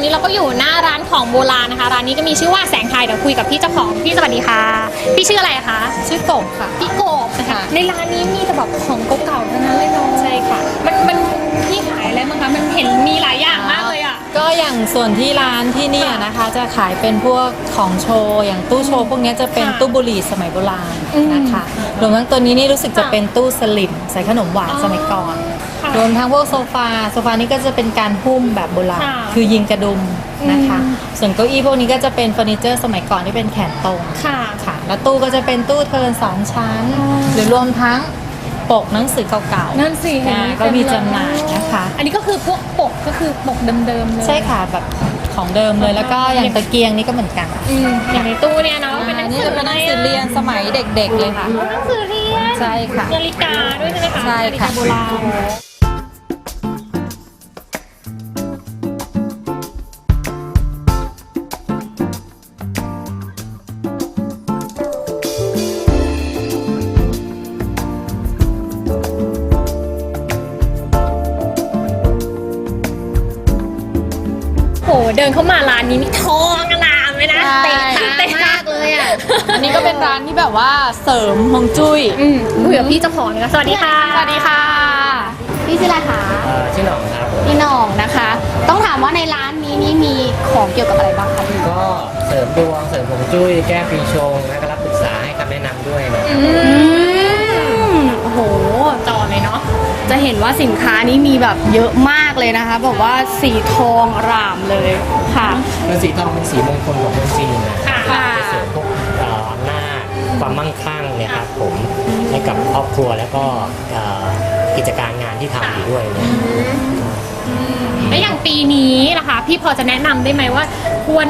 อนนี้เราก็อยู่หน้าร้านของโบราณนะคะ ร้านนี้ก็มีชื่อว่าแสงไทยเดี๋ยวคุยกับพี่เจ้าของพี่สวัสดีค่ะ พี่ชื่ออะไรคะชื่อกบค่ะ พี่โกบนะคะค่ะในร้านนี้มีแต่แบบของเก่าๆทั้งนั้นเลยเนาะใช่ค่ะ มันมันพี่ขายอะไรบ้างคะมันเห็นมีหลายอย่างมากเลยอะ ก็อย่างส่วนที่ร้านที่เนี่ยนะคะ จะขายเป็นพวกของโชว์อย่างตู้โชว์พวกเนี้ยจะเป็นค่ะตู้บุหรี่สมัยโบราณอืมนะคะรวมทั้งตัวนี้นี่รู้สึกจะค่ะเป็นตู้สลิมใส่ขนมหวานอ๋อสมัยก่อนค่ะ รวมทั้งพวกโซฟา โซฟานี่ก็จะเป็นการหุ้มแบบโบราณ ค่ะคือยิงกระดุมนะคะ อืม ส่วนเก้าอี้พวกนี้ก็จะเป็นเฟอร์นิเจอร์สมัยก่อนที่เป็นแขนตรง ค่ะ ค่ะ แล้วตู้ก็จะเป็นตู้เทิร์นสองชั้น อ๋อ หรือรวมทั้งปกหนังสือเก่าๆนั่นสิเห็นอ่าก็มีจำหน่ายนะคะ อันนี้ก็คือพวกปกก็คือปกเดิมๆเลยใช่ค่ะแบบของเดิมเลยแล้วก็อย่างตะเกียงนี่ก็เหมือนกันอืมอย่างในตู้เนี่ยเนาะเป็นหนัอังนนี้สือจะเป็นหนังสือเรียนสมัยเด็กๆเลยค่ะ หนังสือเรียนใช่ค่ะนาฬิกาด้วยใช่ไหมคะใช่ค่ะ นาฬิกาโบราณ นเข้ามาร้านนี้นี่ทองอลามเลยนะใช่เตะตาเตะมากเลยอะ อันนี้ก็เป็นร้านที่แบบว่าเสริมฮวงจุ้ยอืมคุยกับพี่เจ้าของเลยนะสวัสดีค่ะ สวัสดีค่ะ พี่ชื่ออะไรคะเอ่อชื่อหน่องครับพี่หน้องนะคะ ต้องถามว่าในร้านนี้นี่มีของเกี่ยวกับอะไรบ้างคะพี่ก็เสริมดวงเสริมผงจุ้ยแก้ปีชงและก็รับปรึกษาให้คำแนะนำด้วยนะอืม จะเห็นว่าสินค้านี้มีแบบเยอะมากเลยนะคะบอกว่าสีทองอร่ามเลยค่ะคือสีทองเป็นสีมงคลของคนจีนนะค่ะจะเสริมพวกเอ่ออำนาจความมั่งคั่งเนี่ยครับผมให้กับครอบครัวแล้วก็เอ่อกิจการงานที่ทำอยู่ด้วยเนี่ย แล้วอย่างปีนี้ล่ะคะ พี่พอจะแนะนำได้ไหมว่า ควร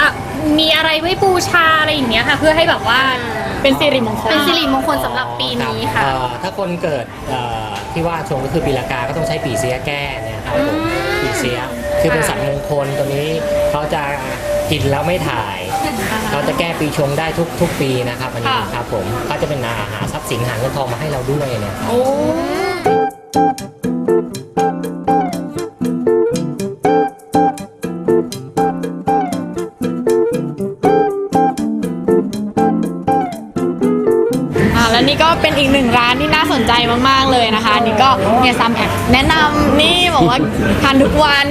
อะมีอะไรไว้บูชาอะไรอย่างเงี้ยค่ะ เพื่อให้แบบว่าเป็นสิริมงคล เป็นสิริมงคลสำหรับปีนี้ค่ะ เอ่อถ้าคนเกิดเอ่อ ที่ว่าชงก็คือปีละกา ก็ต้องใช้ปีเสียแก้เนี่ยครับผมปีเสียคือเป็นสัตว์มงคลตัวนี้เขาจะกินแล้วไม่ถ่าย เขาจะแก้ปีชงได้ทุกทุกปีนะครับอันนี้ค่ะ ครับผมเขาจะเป็นอาหาทรัพย์สินหาเงินทองมาให้เราด้วยเนี่ยโอ้อ่าแนี่ก็เป็นอีกหนึ่งร้านที่น่าสนใจมากๆเลยนะคะอันนี่ก็เนี่ยซัมแอบแนะนำนี่บอกว่าทานทุกวัน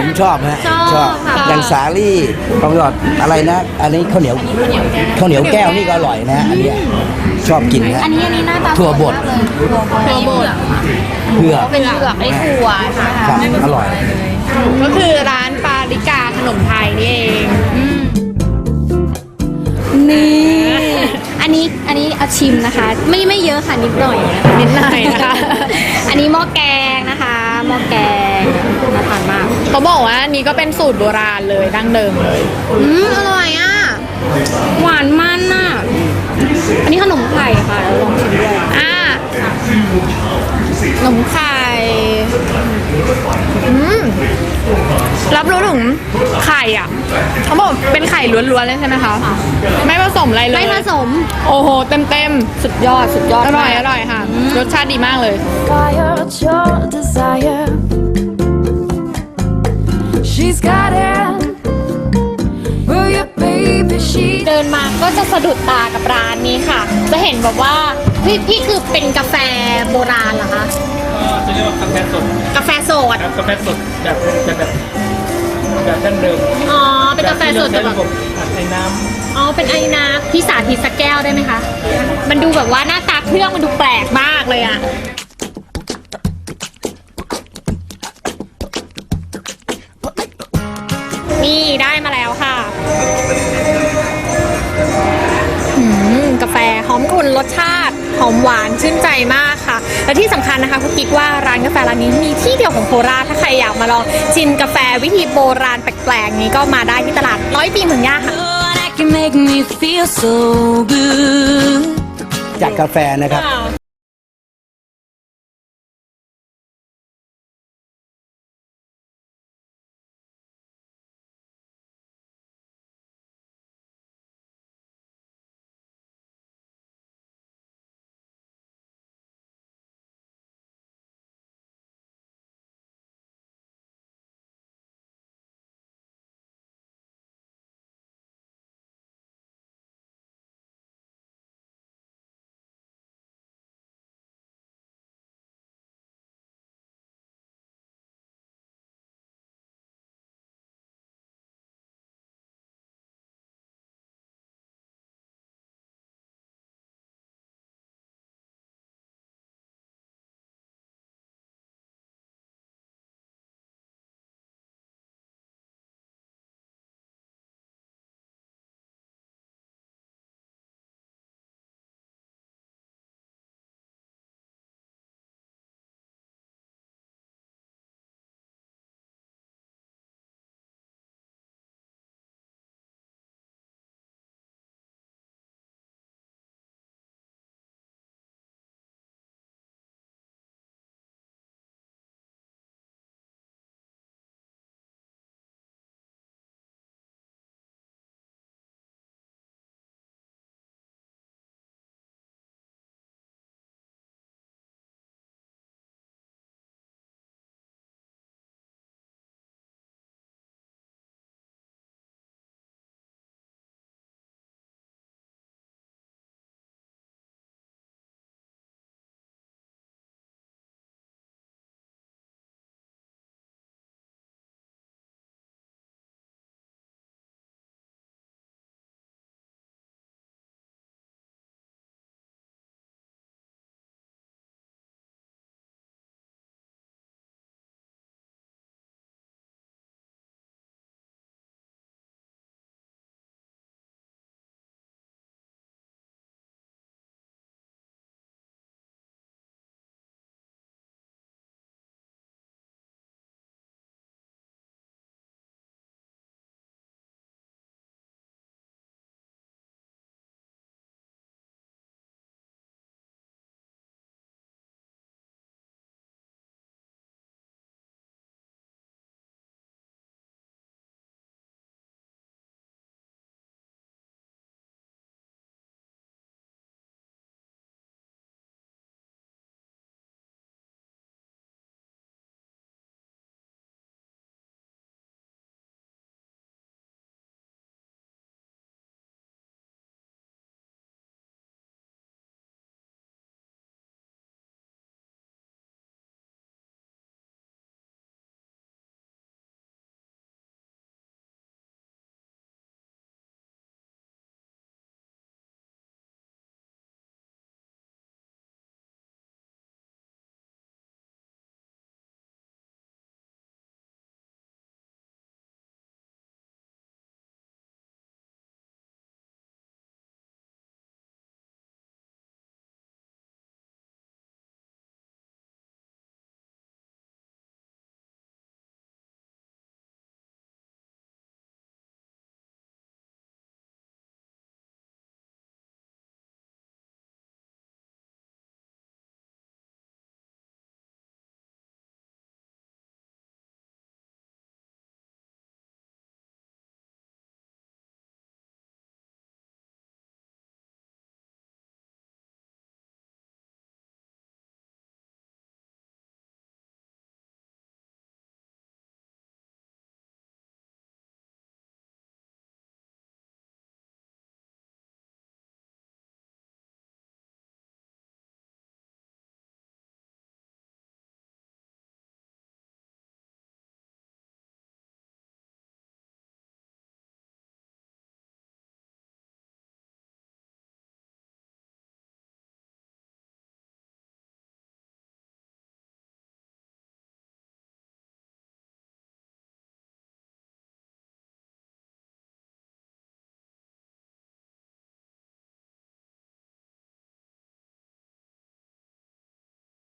ผมชอบฮะชอบค่ะ อย่างสาลี่ประวัติอะไรนะ อันนี้ข้าวเหนียวข้าวเหนียวแก้วนี่ก็อร่อยนะฮะอันเนี้ยชอบกินนะอันนี้อันนี้หน้าตาถั่วบดสวยมากเลยถั่วบดเพื่อเป็นเผือกไอ้ถั่วค่ะ ครับอร่อย ก็คือร้านปาริกาขนมไทยนี่เอง นี่ อันนี้อันนี้เอาชิมนะคะ ไม่ไม่เยอะค่ะนิดหน่อยนะคะนิดหน่อยนะคะ อันนี้หม้อแกงนะคะหม้อแกงน่าทานมากเขาบอกว่าอันนี้ก็เป็นสูตรโบราณเลยดั้งเดิมเลย อืมอร่อยอะหวานมันอะอันนี้ขนมไข่ค่ะลองชิมด้วยอ่าขนมไข่อืม รับรู้ถึงไข่อะเขาบอกเป็นไข่ล้วนๆเลยใช่ไหมคะ ไม่ผสมอะไรเลย ไม่ผสม โอ้โห เต็มเต็มสุดยอด สุดยอดๆอร่อยมากอร่อยค่ะ รสชาติดีมากเลย fire at your desire. She's got it. Will you, baby? She เดินมาก็จะสะดุดตากับร้านนี้ค่ะ จะเห็นแบบว่าพี่พี่คือเป็นกาแฟโบราณเหรอคะ จะเรียกว่ากาแฟสด กาแฟสดครับกาแฟสดแบบแบบ แบบแบบดั้งเดิมอ๋อ เป็นกาแฟสดแบบแต่ที่แบเราบใช้ระบบอัดในน้อ๋อ เป็นไอนาพี่สาธิตสักแก้วได้ไหมคะ มันดูแบบว่าหน้าตาเครื่องมันดูแปลกมากเลยอะนี่ มกลุ่นรสชาติ หอมหวานชื่นใจมากค่ะ และที่สำคัญนะคะคุณกิ๊กว่าร้านกาแฟร้านนี้มีที่เดียวของโคราชถ้าใครอยากมาลองชิมกาแฟวิธีโบราณแปลกๆนี้ก็มาได้ที่ตลาดร้อยปีเมืองย่าค่ะ that can make me feel so good. จากกาแฟนะครับค่ะ